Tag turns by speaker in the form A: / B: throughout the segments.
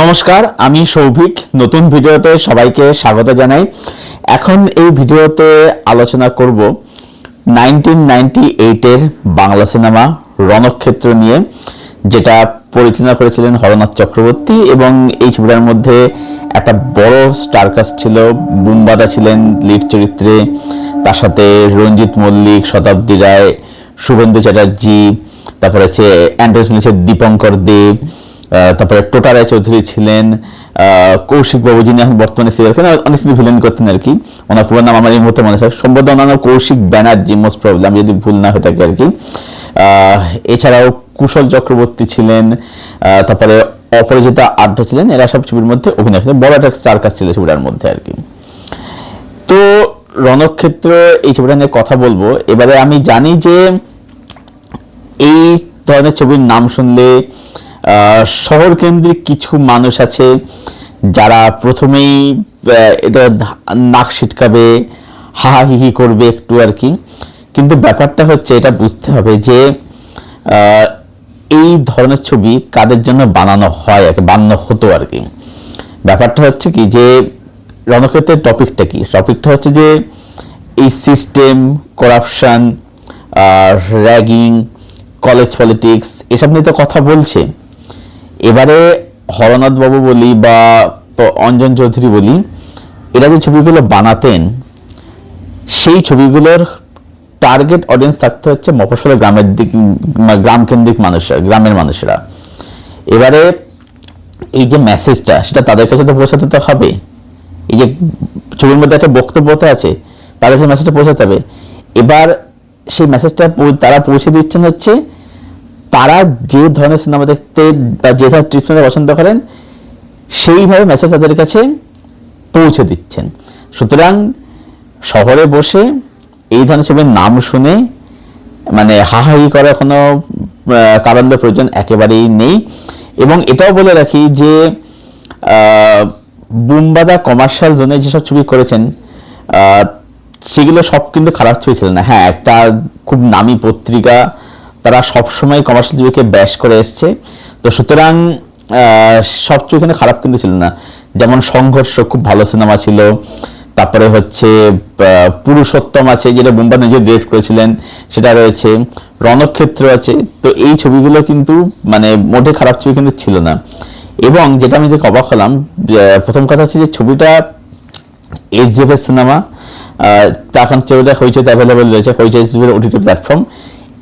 A: নমস্কার, আমি সৌভিক। নতুন ভিডিওতে সবাইকে স্বাগত জানাই। এখন এই ভিডিওতে আলোচনা করব নাইনটিন নাইনটি এইটের বাংলা সিনেমা রণক্ষেত্র নিয়ে, যেটা পরিচালনা করেছিলেন হরনাথ চক্রবর্তী এবং এই ছবিটার মধ্যে একটা বড় স্টারকাস্ট ছিল, বুম্বাদা ছিলেন লিড চরিত্রে। তার সাথে রঞ্জিত মল্লিক, শতাব্দী রায়, শুভেন্দু চ্যাটার্জি, তারপরে হচ্ছে অ্যান্ড্রয়েড দীপঙ্কর দেব তারপরে টোটা রায় চৌধুরী ছিলেন কৌশিক বাবু যিনি এখন বর্তমানে সিরিয়াল খেলেন, অনেক কিছু ভিলেন করতেন আর কি। ওনার পুরো নাম আমার এই মুহূর্তে মনে হয় সম্ভবত ওনার কৌশিক ব্যানার্জি মোস্ট প্রবলেম যদি ভুল না হয়ে থাকে আর কি। এছাড়াও কুশল চক্রবর্তী ছিলেন তারপরে অপরাজিতা আড্ড ছিলেন, এরা সব ছবির মধ্যে অভিনয় ছিলেন বড় একটা সার্কাস ছিল ছবিটার মধ্যে আর কি। তো রণক্ষেত্র, এই ছবিটা নিয়ে কথা বলব। এবারে আমি জানি যে এই ধরনের ছবির নাম শুনলে আহ, শহর কেন্দ্রিক কিছু মানুষ আছে যারা প্রথমেই এটা নাক ছিটকাবে হাহা হিহি করবে একটু আর কি। কিন্তু ব্যাপারটা হচ্ছে এটা বুঝতে হবে যে এই ধরনের ছবি কাদের জন্য বানানো হয় আর বানানো হতো আর কি। ব্যাপারটা হচ্ছে কি যে রণক্ষেত্রের টপিকটা কি? টপিকটা হচ্ছে যে এই system corruption ragging college politics এসব নিয়ে তো কথা বলছে। এবারে হরনাথ বাবু বলি বা অঞ্জন চৌধুরী বলি, এরা যে ছবিগুলো বানাতেন, সেই ছবিগুলোর টার্গেট অডিয়েন্স থাকতে হচ্ছে মফস্বলের গ্রামের দিক মা- গ্রাম কেন্দ্রিক মানুষরা, গ্রামের মানুষেরা। এবারে এই যে মেসেজটা সেটা তাদের কাছে তো পৌঁছাতে তো হবে। এই যে ছবির মধ্যে একটা বক্তব্য তো আছে, তাদের সেই মেসেজটা পৌঁছাতে হবে। এবার সেই মেসেজটা তারা পৌঁছে দিচ্ছেন হচ্ছে তারা যে ধরনের সিনেমা দেখতে বা যে ধরনের ট্রিটমেন্ট পছন্দ করেন, সেইভাবে মেসেজ তাদের কাছে পৌঁছে দিচ্ছেন। সুতরাং শহরে বসে এই ধরনের ছবির নাম শুনে মানে হাহাহি করার কোনো কারণ বা প্রয়োজন একেবারেই নেই। এবং এটাও বলে রাখি যে বুম্বাদা কমার্শিয়াল জোনে যেসব ছবি করেছেন সেগুলো সব কিন্তু খারাপ ছবি ছিল না। হ্যাঁ একটা খুব নামি পত্রিকা তারা সবসময় কমার্শিয়াল ছবিকে ব্যাশ করে এসছে। তো সুতরাং আহ, সব ছবি এখানে খারাপ কিন্তু ছিল না। যেমন সংঘর্ষ খুব ভালো সিনেমা ছিল। তারপরে হচ্ছে পুরুষোত্তম আছে যেটা বুম্বা নিজে ডিরেক্ট করেছিলেন সেটা রয়েছে। রণক্ষেত্র আছে। তো এই ছবিগুলো কিন্তু মানে মোটে খারাপ ছবি কিন্তু ছিল না। এবং যেটা আমি দেখে অবাক হলাম প্রথম কথা হচ্ছে যে ছবিটা এর সিনেমা তখন ছবিটা হইচইতে অ্যাভেলেবেল রয়েছে হইচই এইচবিএফ ওটিটি প্ল্যাটফর্ম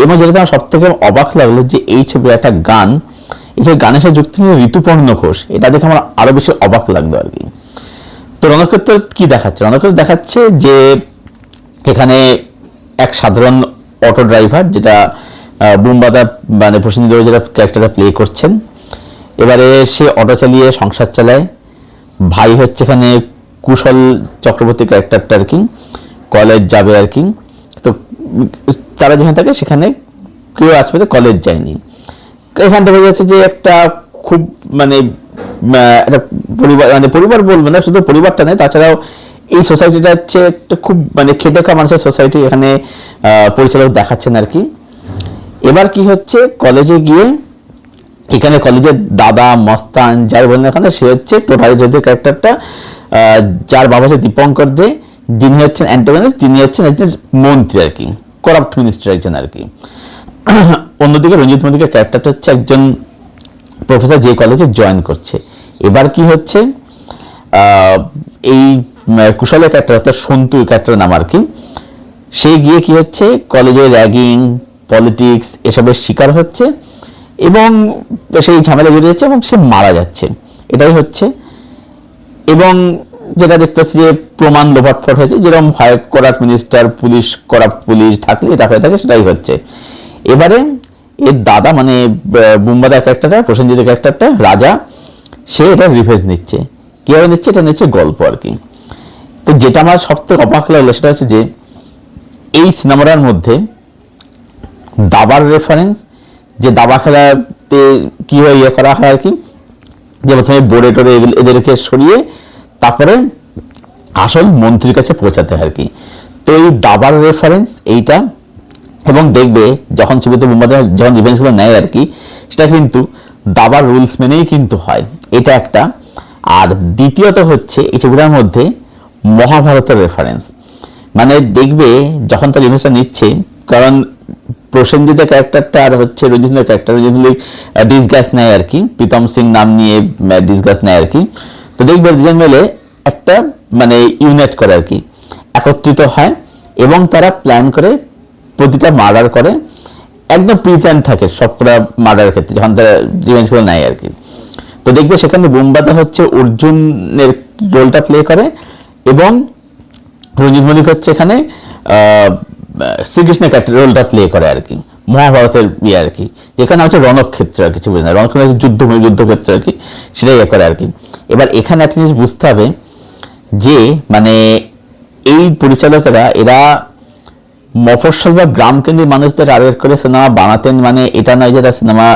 A: এবং যেটা আমার সব থেকে অবাক লাগল যে এই ছবির একটা গান, এই ছবি গানের সাথে যুক্ত ঋতুপর্ণ ঘোষ, এটা দেখে আমার আরও বেশি অবাক লাগল আর কি। তো রণক্ষেত্র কি দেখাচ্ছে? রণক্ষেত্র দেখাচ্ছে যে এখানে এক সাধারণ অটো ড্রাইভার যেটা বুম্বাদা মানে প্রসেনজিৎ যেটা ক্যারেক্টারটা প্লে করছেন, এবারে সে অটো চালিয়ে সংসার চালায়। ভাই হচ্ছে এখানে কুশল চক্রবর্তী ক্যারেক্টারটা আর কি, কলেজ যাবে আর কি। তো তারা যেখানে থাকে, সেখানে কেউ আজ পর্যন্ত কলেজ যায়নি। এখান থেকে যাচ্ছে যে একটা খুব মানে একটা পরিবার মানে পরিবার বলব না, শুধু পরিবারটা নেই তাছাড়াও এই সোসাইটিটা হচ্ছে একটা খুব মানে খেটে খাওয়া মানুষের সোসাইটি এখানে পরিচালক দেখাচ্ছেন আর কি। এবার কি হচ্ছে কলেজে গিয়ে এখানে কলেজের দাদা, মস্তান, যাই বলেন এখানে সে হচ্ছে টোটালি যদি ক্যারেক্টারটা যার বাবা হচ্ছে দীপঙ্কর দে, যিনি হচ্ছেন অ্যান্টোগনিস্ট যিনি হচ্ছেন একজন মন্ত্রী আর কি। করাপ্ট মিনিস্টার একজন আর কি। অন্যদিকে রঞ্জিত মন্দিরের ক্যারেক্টারটা হচ্ছে একজন প্রফেসর যে কলেজে জয়েন করছে। এবার কি হচ্ছে? এই কুশলের ক্যারেক্টার অর্থাৎ সন্তু ক্যারেক্টার নাম আর কি। সে গিয়ে কি হচ্ছে? কলেজে র্যাগিং পলিটিক্স এসবের শিকার হচ্ছে এবং সেই ঝামেলা জড়িয়ে যাচ্ছে এবং সে মারা যাচ্ছে। এটাই হচ্ছে। এবং যেটা দেখতে পাচ্ছি যে প্রমাণ লোপাটফট হয়েছে যেরকম হয় corrupt minister police corrupt police থাকলে এটা হয়ে থাকে সেটাই হচ্ছে। এবারে এর দাদা মানে আহ, বুম্বাদা ক্যারেক্টারটা প্রসেনজিতের ক্যারেক্টারটা রাজা সে এটা রিভেঞ্জ নিচ্ছে। কীভাবে নিচ্ছে? এটা নিচ্ছে গল্প আর কি। তো যেটা আমার সব থেকে অবাক লাগল সেটা হচ্ছে যে এই সিনেমাটার মধ্যে দাবার রেফারেন্স যে দাবা খেলাতে কীভাবে ইয়ে করা হয় আর কি যে প্রথমে বোর্ডে টোরে এগুলো- এদেরকে সরিয়ে তারপরে আসল মন্ত্রীর কাছে পৌঁছাতে হয় আর কি। তো এই দাবার রেফারেন্স এইটা, এবং দেখবে যখন ছবিতে বোম্বাদে যখন রিভেঞ্জগুলো নেয় আর কি, সেটা কিন্তু দাবার রুলস মেনেই কিন্তু হয়। এটা একটা। আর দ্বিতীয়ত হচ্ছে, এই ছবিটার মধ্যে মহাভারতের রেফারেন্স মানে দেখবে যখন তার ইমেজটা নিচ্ছে, কারণ প্রসেনজিতের ক্যারেক্টারটা আর হচ্ছে রঞ্জিতের ক্যারেক্টার রঞ্জিত ডিসগাস নেয় আর কি। প্রীতম সিং নাম নিয়ে ডিসগাস নেয় আর কি। তো দেখবে দুজন মিলে একটা মানে ইউনাইট করে আর কি। একত্রিত হয় এবং তারা প্ল্যান করে প্রতিটা মার্ডার করে। একদম প্রি প্ল্যান থাকে সবকটা মার্ডারের ক্ষেত্রে, যখন তারা রিভেঞ্জগুলো নেয় আর কি। তো দেখবে সেখানে বুম্বাদা হচ্ছে অর্জুনের রোলটা প্লে করে এবং রঞ্জিত মল্লিক হচ্ছে এখানে শ্রীকৃষ্ণের রোলটা প্লে করে আর কি। মহাভারতের ইয়ে আর কি, যেখানে হচ্ছে রণক্ষেত্র আর কিছু বুঝে না রণক্ষেত্র যুদ্ধভূমি যুদ্ধক্ষেত্র আর কি, সেটাই ইয়ে করে আর কি। এবার এখানে একটা জিনিস বুঝতে হবে যে মানে এই পরিচালকেরা, এরা মফস্বল বা গ্রাম কেন্দ্রিক মানুষদের টার্গেট করে সিনেমা বানাতেন মানে এটা নয় যে তার সিনেমা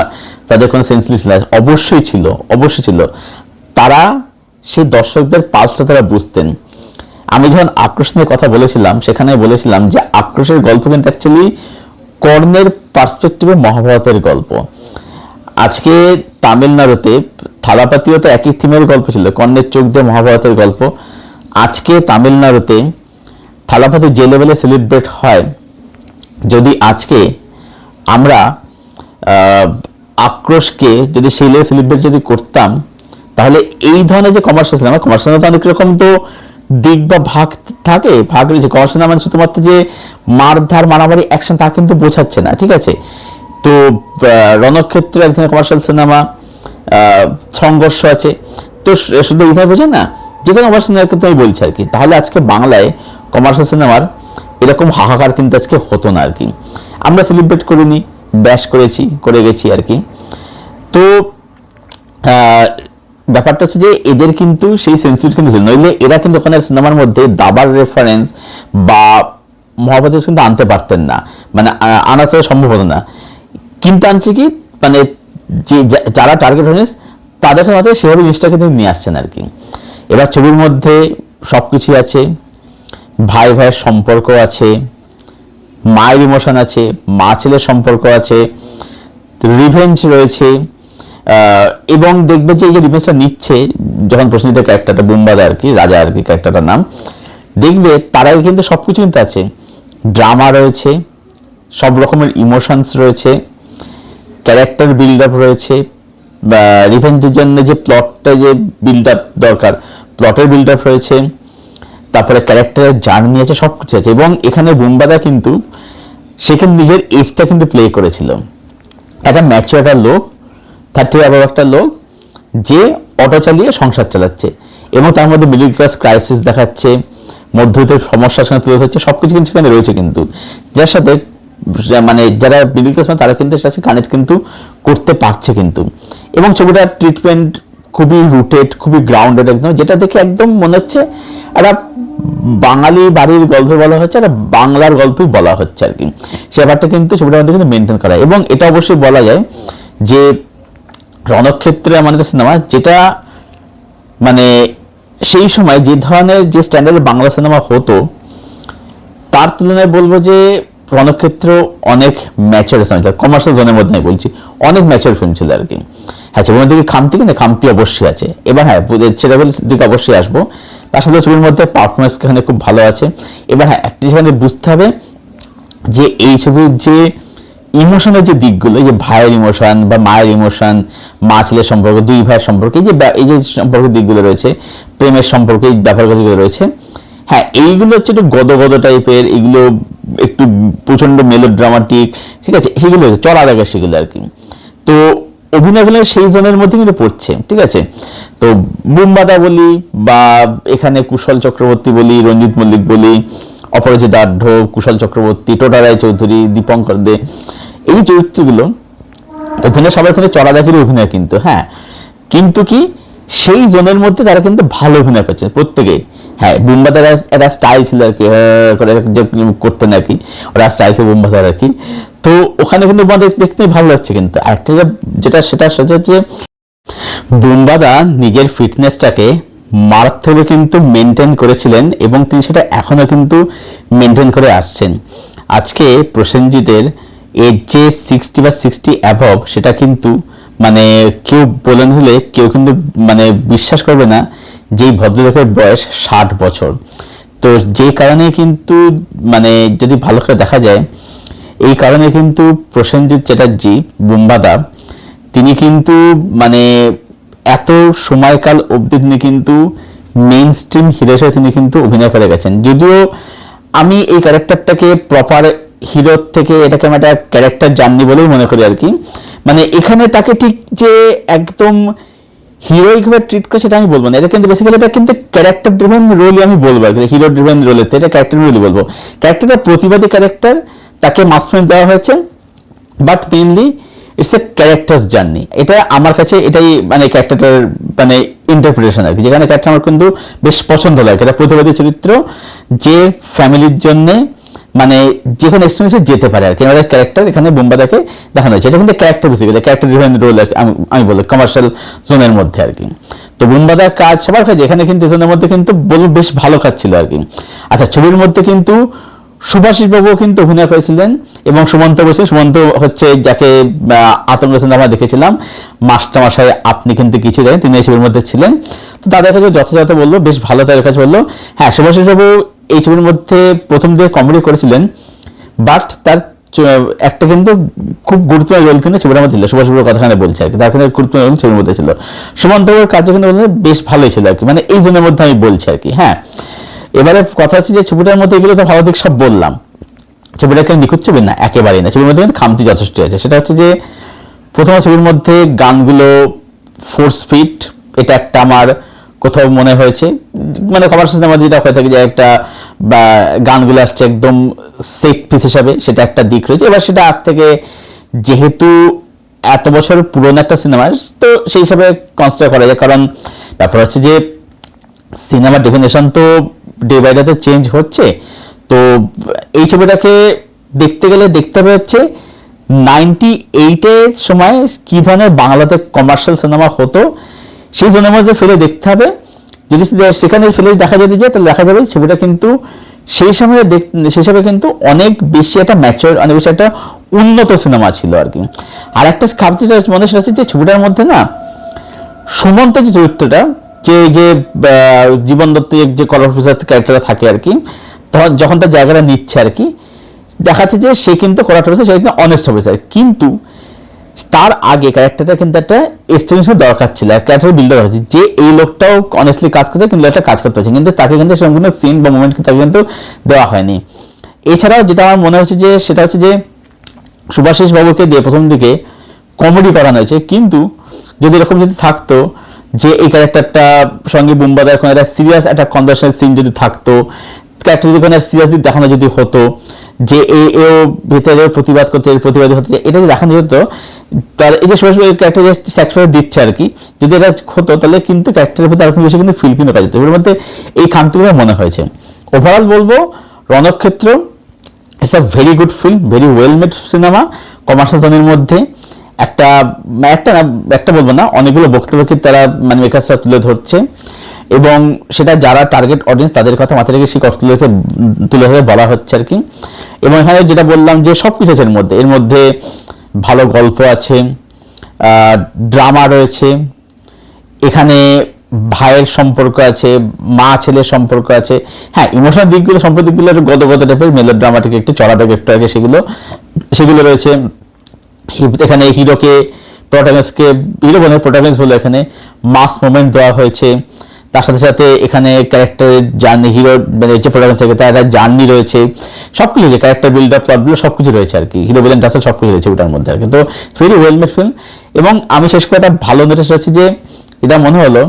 A: তাদের কোনো সেন্সলেস ছিল না। অবশ্যই ছিল অবশ্যই ছিল। তারা সেই দর্শকদের পালসটা তারা বুঝতেন। আমি যখন আক্রোশ নিয়ে কথা বলেছিলাম, সেখানে বলেছিলাম যে আক্রোশের গল্প কিন্তু অ্যাকচুয়ালি কর্ণের পার্সপেক্টিভে মহাভারতের গল্প। আজকে তামিলনাড়ুতে থালাপাতিও তো একই থিমের গল্প ছিল, কর্ণের চোখ দিয়ে মহাভারতের গল্প। আজকে তামিলনাড়ুতে থালাপাতি যে লেভেলে সেলিব্রেট হয়, যদি আজকে আমরা আক্রোশকে যদি সেই লেভেলে সেলিব্রেট যদি করতাম, তাহলে এই ধরনের যে কমার্শিয়াল সিনেমা কমার্শিয়াল সিনেমা অনেক রকম তো দিক বা ভাগ থাকে, ভাগ রয়েছে সিনেমা মানে শুধুমাত্র যে মারধার, মারামারি অ্যাকশন তা কিন্তু বোঝাচ্ছে না, ঠিক আছে? তো রণক্ষেত্র এক ধরনের কমার্শিয়াল সিনেমা সংঘর্ষ আছে। তো শুধু এইভাবে বোঝে না, যে কোনো কমার্শিয়াল সিনেমার ক্ষেত্রে আমি বলছি আর কি, তাহলে আজকে বাংলায় কমার্শিয়াল সিনেমার এরকম হাহাকার কিন্তু আজকে হতো না আর কি। আমরা সেলিব্রেট করিনি ব্যাস করেছি, করে গেছি আর কি। তো ব্যাপারটা হচ্ছে যে এদের কিন্তু সেই সেন্সিটিভ কিন্তু ছিল। নইলে এরা কিন্তু ওখানে সিনেমার মধ্যে দাবার রেফারেন্স বা মহাভারত কিন্তু আনতে পারতেন না। মানে আনা তো সম্ভব হতো না। কিন্তু আনছে কি? মানে যে যারা টার্গেট অডিয়েন্স তাদের সাথে সেভাবে জিনিসটাকে তিনি নিয়ে আসছেন আর কি। এবার ছবির মধ্যে সব কিছুই আছে। ভাই ভাইয়ের সম্পর্ক আছে। মায়ের ইমোশন আছে। মা ছেলের সম্পর্ক আছে। রিভেঞ্জ রয়েছে। এবং দেখবে যে এই যে রিভেঞ্জটা নিচ্ছে, যখন প্রসেনজিতের ক্যারেক্টারটা বুম্বাদা আর কি, রাজা আর কি ক্যারেক্টারটার নাম, দেখবে তারাই কিন্তু সব কিছু কিন্তু আছে। ড্রামা রয়েছে, সব রকমের ইমোশনস রয়েছে ক্যারেক্টার বিল্ড আপ রয়েছে রিভেঞ্জের জন্য যে প্লটটা যে বিল্ড আপ দরকার প্লটের বিল্ড আপ রয়েছে, তারপরে ক্যারেক্টারের জার্নি আছে সব কিছু আছে, এবং এখানে বুম্বাদা কিন্তু সেখানে নিজের এজটা কিন্তু প্লে করেছিল। একটা ম্যাচিওর একটা লোক থার্টি অ্যাবভ একটা লোক যে অটো চালিয়ে সংসার চালাচ্ছে এবং তার মধ্যে মিডল ক্লাস ক্রাইসিস দেখাচ্ছে মধ্যবিত্তের সমস্যার সঙ্গে তুলে ধরছে সব কিছু কিন্তু সেখানে রয়েছে কিন্তু। যার সাথে মানে যারা মিডল ক্লাস মানে তারা কিন্তু সাথে কানেক্ট কিন্তু করতে পারছে কিন্তু। এবং ছবিটার ট্রিটমেন্ট খুবই রুটেড খুবই গ্রাউন্ডেড একদম, যেটা দেখে একদম মনে হচ্ছে একটা বাঙালি বাড়ির গল্প বলা হচ্ছে, একটা বাংলার গল্পই বলা হচ্ছে আর কি। সে ব্যাপারটা কিন্তু ছবিটার মধ্যে কিন্তু মেনটেন করা এবং এটা অবশ্যই বলা যায় যে রণক্ষেত্রে আমাদের সিনেমা, যেটা মানে সেই সময় যে ধরনের যে স্ট্যান্ডার্ডের বাংলা সিনেমা হতো, তার তুলনায় বলব যে রণক্ষেত্র অনেক ম্যাচের সিনেমা কমার্শিয়াল জোনের মধ্যে আমি বলছি, অনেক ম্যাচের ফিল্ম ছিল আর কি। হ্যাঁ ছবির মধ্যে খামতি কিন্তু খামতি অবশ্যই আছে। এবার হ্যাঁ সেটা বলে দিকে অবশ্যই আসব। তার সাথে ছবির মধ্যে পারফরমেন্স এখানে খুব ভালো আছে। এবার হ্যাঁ একটি সেখানে বুঝতে হবে যে এই ছবির যে ইমোশনের যে দিকগুলো যে ভাইয়ের ইমোশন বা মায়ের ইমোশন মা ছেলের সম্পর্ক, দুই ভাইয়ের সম্পর্কে যে এই যে সম্পর্কের দিকগুলো রয়েছে, প্রেমের সম্পর্কে ব্যাপারগুলো রয়েছে হ্যাঁ এইগুলো হচ্ছে একটু গদ গদ টাইপের এগুলো একটু প্রচণ্ড মেলো ড্রামাটিক ঠিক আছে, সেগুলো হচ্ছে চড়া দেখা সেগুলো আর কি। তো অভিনয়গুলো সেই জনের মধ্যে কিন্তু পড়ছে, ঠিক আছে। তো বুম্বাদা বলি বা এখানে কুশল চক্রবর্তী বলি, রঞ্জিত মল্লিক বলি অপরাজিতা আঢ্য কুশল চক্রবর্তী টোটা রায় চৌধুরী দীপঙ্কর দে এই চরিত্রগুলো অভিনয় সবার কিন্তু চড়া দেখারই অভিনয় কিন্তু হ্যাঁ। কিন্তু কি সেই জনের মধ্যে তারা কিন্তু ভালো অভিনয় করছে প্রত্যেকেই। হ্যাঁ বুম্বা বুম্বাদার একটা স্টাইল ছিল আর কি হ্যাঁ, করতেন আর কি ওরা স্টাইল ছিল বুম্বাদার আর কি। তো ওখানে কিন্তু আমাদের দেখতে ভালো লাগছে কিন্তু। যে- যেটা সেটা সেটা হচ্ছে বুম্বাদা নিজের ফিটনেসটাকে মারাত্মকভাবে কিন্তু মেনটেন করেছিলেন এবং তিনি সেটা এখনও কিন্তু মেনটেন করে আসছেন। আজকে প্রসেনজিতের এর যে সিক্সটি বা সিক্সটি অ্যাভব সেটা কিন্তু মানে কেউ বলে দিলে কেউ কিন্তু মানে বিশ্বাস করবে না যে এই ভদ্রলোকের বয়স ষাট বছর। তো যে কারণে কিন্তু মানে যদি ভালো করে দেখা যায়, এই কারণে কিন্তু প্রসেনজিৎ চ্যাটার্জি, বুম্বাদা, তিনি কিন্তু মানে এত সময়কাল অবধি তিনি কিন্তু মেইন স্ট্রিম হিরো হিসেবে তিনি কিন্তু অভিনয় করে গেছেন। যদিও আমি এই ক্যারেক্টারটাকে প্রপার হিরোর থেকে এটাকে আমি একটা ক্যারেক্টার জাননি বলেই মনে করি আর কি। মানে এখানে তাকে ঠিক যে একদম হিরোইক ভাবে ট্রিট করে সেটা আমি বলব না। এটা কিন্তু বেসিক্যালি এটা কিন্তু ক্যারেক্টার ড্রিভেন রোলই আমি বলব আর কি। হিরো ড্রিভেন রোলের এটা ক্যারেক্টার রোলই বলব। ক্যারেক্টারটা প্রতিবাদী ক্যারেক্টার তাকে মাসমেন্ট দেওয়া হয়েছে but mainly it's a character's journey এটা আমার কাছে এটাই মানে ক্যারেক্টারটার মানে ইন্টারপ্রিটেশন আর কি। যেখানে ক্যারেক্টার আমার কিন্তু বেশ পছন্দ লাগে। এটা প্রতিবাদী চরিত্র, যে ফ্যামিলির জন্য মানে যে কোনো এক্সপিরিয়েন্সে যেতে পারে আর কি। আমাদের ক্যারেক্টার এখানে বোম্বাদাকে দেখানো হয়েছে। এটা কিন্তু character basically character divine role আমি বলি কমার্শিয়াল জোনের মধ্যে আর কি। তো বোম্বাদার কাজ সবার কাজ এখানে কিন্তু জোনের মধ্যে কিন্তু বেশ ভালো কাজ ছিল আর কি। আচ্ছা ছবির মধ্যে কিন্তু সুভাষিস বাবু কিন্তু অভিনয় করেছিলেন এবং সুমন্ত বসু, সুমন্ত হচ্ছে যাকে আতঙ্ক আমরা দেখেছিলাম। মাস্টারমশাই, আপনি কিন্তু কিছু দেন তিনি এই ছবির মধ্যে ছিলেন। তো তাদের কাছে যথাযথ বলল, বেশ ভালো তাদের কাছে বলল। হ্যাঁ সুভাষিস বাবু এই ছবির মধ্যে প্রথম দিকে কমেডি করেছিলেন বাট তার একটা কিন্তু খুব গুরুত্বপূর্ণ রোল কিন্তু ছবিটার মধ্যে ছিল। সুভাষ বাবুর কথাখানে বলছে আর কি, তার কিন্তু গুরুত্বপূর্ণ রোল ছবির মধ্যে ছিল। সুমন্ত বাবুর কার্য কিন্তু বেশ ভালোই ছিল আর কি মানে এই জনের মধ্যে আমি বলছি আর কি হ্যাঁ। এবারে কথা হচ্ছে যে ছবিটার মধ্যে এগুলো তো ভালো দিক সব বললাম। ছবিটাকে নিখুঁত ছবি না, একেবারেই না। ছবির মধ্যে কিন্তু খামতি যথেষ্ট আছে। সেটা হচ্ছে যে প্রথম ছবির মধ্যে গানগুলো ফোর স্পিড এটা একটা আমার কোথাও মনে হয়েছে। মানে কমার্শিয়াল সিনেমা যেটা হয়ে থাকে যে একটা, বা গানগুলো আসছে একদম সেফ পিস হিসাবে, সেটা একটা দিক রয়েছে। এবার সেটা আজ থেকে যেহেতু এত বছর পুরনো একটা সিনেমা, তো সেই হিসাবে কনসিডার করা যায়। কারণ ব্যাপার হচ্ছে যে সিনেমার ডেফিনেশন তো ডে বাই ডেতে চেঞ্জ হচ্ছে। তো এই ছবিটাকে দেখতে গেলে দেখতে হবে হচ্ছে নাইনটি এইটের সময় কি ধরনের বাংলাতে কমার্শিয়াল সিনেমা হতো, সেই জনের মধ্যে ফেলে দেখতে হবে। যদি সেখানে ফেলে দেখা যদি যায়, তাহলে দেখা যাবে ছবিটা কিন্তু সেই সময় সেই সময় কিন্তু অনেক বেশি একটা ম্যাচিওর অনেক বেশি একটা উন্নত সিনেমা ছিল আর কি। আর একটা ভাবতে মনে হচ্ছে যে ছবিটার মধ্যে না, সুমন্ত যে চরিত্রটা যে যে জীবন দত্তের যে কলার অফিসার ক্যারেক্টারটা থাকে আর কি, তখন যখন তার জায়গাটা নিচ্ছে আর কি, দেখাচ্ছে যে সে কিন্তু কলার অফিসার সে একজন অনেস্ট অফিসার কিন্তু তার আগে ক্যারেক্টারটা কিন্তু একটা এস্টিমেশন দরকার ছিল ক্যারেক্টার বিল্ডার হচ্ছে যে এই লোকটাও অনেস্টলি কাজ করতে, কিন্তু একটা কাজ করতে হচ্ছে কিন্তু তাকে কিন্তু সম্পূর্ণ সিন বা মুভমেন্ট তাকে কিন্তু দেওয়া হয়নি। এছাড়াও যেটা আমার মনে হচ্ছে যে, সেটা হচ্ছে যে সুভাষিস বাবুকে দিয়ে প্রথম দিকে কমেডি করানো হয়েছে। কিন্তু যদি এরকম যদি থাকতো যে এই ক্যারেক্টারটা সঙ্গে বুম্বাদার কোনো একটা সিরিয়াস একটা কনভার্সেশন সিন যদি থাকতো ক্যারেক্টার যদি কোনো সিরিয়াসলি দেখানো যদি হতো, যে এ, এও ভেতরে প্রতিবাদ করতে প্রতিবাদী হতে, এটা যদি দেখানো যেত তাহলে এই যে সবাই সবাই ক্যারেক্টার সেক্টরে দিচ্ছে আর কি, যদি এটা হতো, তাহলে কিন্তু ক্যারেক্টারের প্রতি আরও বেশি কিন্তু ফিল কিন্তু পাওয়া যেত। এর মধ্যে এই খামতিগুলো মনে হয়েছে। ওভারঅল বলব, Ranakshetra it's a very good film very well made cinema commercial জনের মধ্যে। একটা একটা না, একটা বলব না, অনেকগুলো বক্তব্যকে তারা মানে মেকার্সরা তুলে ধরছে। এবং সেটা যারা টার্গেট অডিয়েন্স তাদের কথা মাথায় রেখে সেই কথাগুলোকে তুলে ধরে বলা হচ্ছে আর কি এবং এখানে যেটা বললাম যে সব কিছু আছে এর মধ্যে। এর মধ্যে ভালো গল্প আছে ড্রামা রয়েছে, এখানে ভাইয়ের সম্পর্ক আছে, মা ছেলের সম্পর্ক আছে। হ্যাঁ ইমোশনাল দিকগুলো সম্পর্ক দিকগুলো গত গত টাইপের মেলো ড্রামাটিক একটু চড়া থাকে একটু আগে সেগুলো সেগুলো রয়েছে। এখানে হিরোকে প্রোটাগনিস্টকে হিরো বোনের প্রোটাগনিস্ট বলে এখানে মাস মোমেন্ট দেওয়া হয়েছে। তার সাথে সাথে এখানে ক্যারেক্টারের জার্নি হিরো মানে যে প্রোটাগনিস্ট থাকে তার একটা জার্নি রয়েছে সব কিছু যে ক্যারেক্টার বিল্ড আপ প্লটগুলো সব কিছু রয়েছে আর কি। হিরো ভিলেন টাসেল সব কিছু রয়েছে ওটার মধ্যে আর কি। তো ভেরি ওয়েল মেড ফিল্ম এবং আমি শেষ করে একটা ভালো নোটিস হচ্ছে যে এটা মনে হলো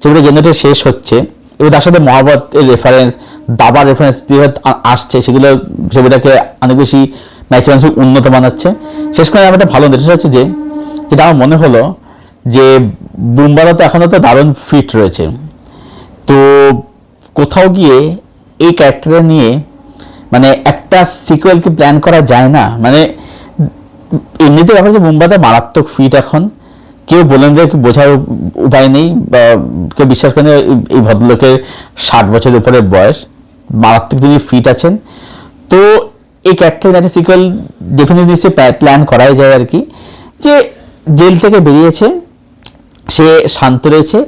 A: যেগুলো নোটে শেষ হচ্ছে, এবং তার সাথে মহাভারতের রেফারেন্স দাবার রেফারেন্স যেভাবে আসছে, সেগুলো ছবিটাকে অনেক বেশি ম্যাচুরান্স উন্নত বানাচ্ছে। শেষ করে আমার একটা ভালো নোটিস হচ্ছে যে, যেটা আমার মনে হলো যে বুম্বারা তো এখনও তো দারুণ ফিট রয়েছে। তো কোথাও গিয়ে এই ক্যারেক্টার নিয়ে মানে একটা সিকুয়েল কি প্ল্যান করা যায় না? মানে এমনিতে ব্যাপার যে মুম্বাইতে মারাত্মক ফিট এখন। কেউ বলেন যে বোঝার উপায় নেই, বা কেউ বিশ্বাস করেন এই ভদ্রলোকের ষাট বছরের উপরে বয়স। মারাত্মক তিনি ফিট আছেন। তো এই ক্যারেক্টার একটা সিকুয়েল ডেফিনেটলি প্ল্যান করাই যায় আর কি। যে জেল থেকে বেরিয়েছে, সে শান্ত রয়েছে,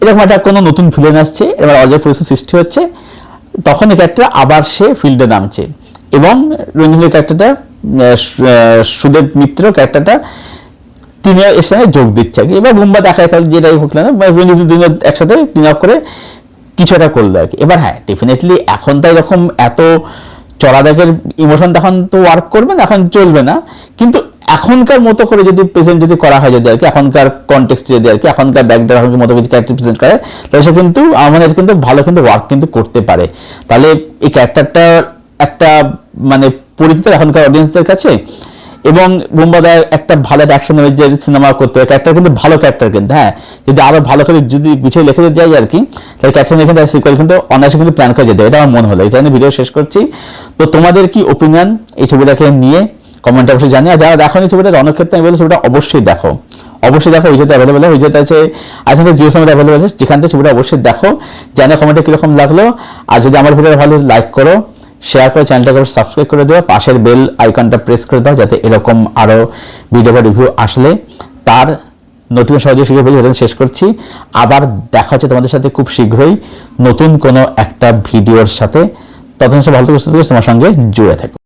A: এরকম একটা কোনো নতুন ভিলেন আসছে, এবার অজয় পরিস্থিতি সৃষ্টি হচ্ছে, তখন এই ক্যারেক্টার আবার সে ফিল্ডে নামছে। এবং রঞ্জনের ক্যারেক্টারটা সুদেব মিত্র ক্যারেক্টারটা তিনি এর সঙ্গে যোগ দিচ্ছে আর কি। এবার বুম্বা দেখায় তাহলে যেটাই হোক না বা রঞ্জিত দুজন একসাথে টিম আপ করে কিছু একটা করল আর কি। এবার হ্যাঁ ডেফিনেটলি এখন তাই এরকম এত চড়াদাগের ইমোশন তখন তো ওয়ার্ক করবে না, এখন চলবে না। কিন্তু এখনকার মতো করে যদি প্রেজেন্ট যদি করা হয় যদি আর কি, এখনকার কনটেক্সট যদি আর কি, এখনকার ব্যাকগ্রাউন্ডের মতো যদি ক্যারেক্টার প্রেজেন্ট করে, তাহলে সে কিন্তু আমাদের কিন্তু ভালো কিন্তু ওয়ার্ক কিন্তু করতে পারে। তাহলে এই ক্যারেক্টারটা একটা মানে পরিচিত এখনকার অডিয়েন্সদের কাছে এবং বোম্বাদার একটা ভালো অ্যাকশন যে সিনেমা করতে হবে ক্যারেক্টার কিন্তু ভালো ক্যারেক্টার কিন্তু হ্যাঁ? যদি আরও ভালো করে যদি গুছিয়ে লিখে যায় আর কি, তাহলে ক্যারেক্টার দেয় সিকুয়েল কিন্তু অনায়াসে কিন্তু প্ল্যান করে যেতে এটা আমার মনে হলো, এটা আমি ভিডিও শেষ করছি। তো তোমাদের কি ওপিনিয়ন এই ছবিটাকে নিয়ে? কমেন্ট অবশ্যই জানি আর যারা দেখো এই ছবিটা রণক্ষেত্রে আমি বলব ছবিটা অবশ্যই দেখো। অবশ্যই দেখো ওই যেতে অ্যাভেলেবল ওই যেতে আছে I think Jio cinema available আছে, যেখান থেকে ছবিটা অবশ্যই দেখো। জানে কমেন্টে কীরকম লাগল। আর যদি আমার ভিডিও ভালো লাইক করো। শেয়ার করে চ্যানেলটাকে সাবস্ক্রাইব করে দেওয়া পাশের বেল আইকনটা প্রেস করে দাও যাতে এরকম আরও ভিডিও বা রিভিউ আসলে তার নতুন সহজে শিখে ফেলি শেষ করছি। আবার দেখা হচ্ছে তোমাদের সাথে খুব শীঘ্রই নতুন কোনো একটা ভিডিওর সাথে। ততক্ষণ ভালো থেকে, সুস্থ তোমার সঙ্গে জুড়ে থাকো।